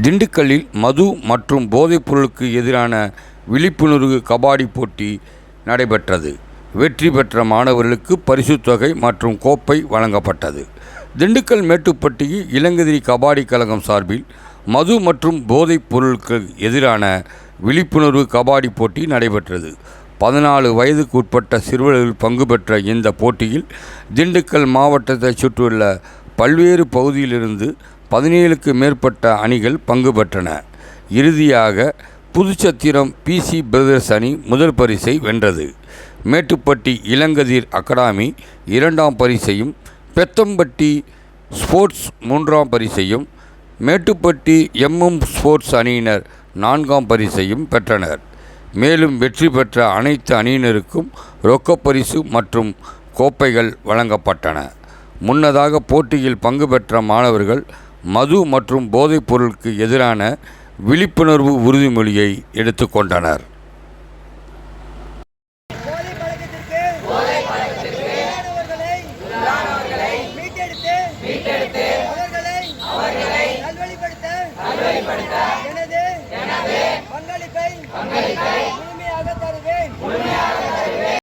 திண்டுக்கல்லில் மது மற்றும் போதைப்பொருளுக்கு எதிரான விழிப்புணர்வு கபாடி போட்டி நடைபெற்றது. வெற்றி பெற்ற மாணவர்களுக்கு பரிசுத் தொகை மற்றும் கோப்பை வழங்கப்பட்டது. திண்டுக்கல் மேட்டுப்பட்டியில் இளங்கதிரி கபாடி கழகம் சார்பில் மது மற்றும் போதைப் பொருளுக்கு எதிரான விழிப்புணர்வு கபாடி போட்டி நடைபெற்றது. பதினாலு வயதுக்கு உட்பட்ட சிறுவர்கள் பங்கு பெற்ற இந்த போட்டியில் திண்டுக்கல் மாவட்டத்தைச் சுற்றியுள்ள பல்வேறு பகுதியிலிருந்து பதினேழுக்கு மேற்பட்ட அணிகள் பங்கு பெற்றன. இறுதியாக புதுச்சத்திரம் பிசி பிரதர்ஸ் அணி முதல் பரிசை வென்றது. மேட்டுப்பட்டி இளங்கதிர் அகாடமி இரண்டாம் பரிசையும் பெத்தம்பட்டி ஸ்போர்ட்ஸ் மூன்றாம் பரிசையும் மேட்டுப்பட்டி எம்எம் ஸ்போர்ட்ஸ் அணியினர் நான்காம் பரிசையும் பெற்றனர். மேலும் வெற்றி பெற்ற அனைத்து அணியினருக்கும் ரொக்கப்பரிசு மற்றும் கோப்பைகள் வழங்கப்பட்டன. முன்னதாக போட்டியில் பங்கு பெற்ற மாணவர்கள் மது மற்றும் போதைப் பொருளுக்கு எதிரான விழிப்புணர்வு உறுதிமொழியை எடுத்துக்கொண்டனர்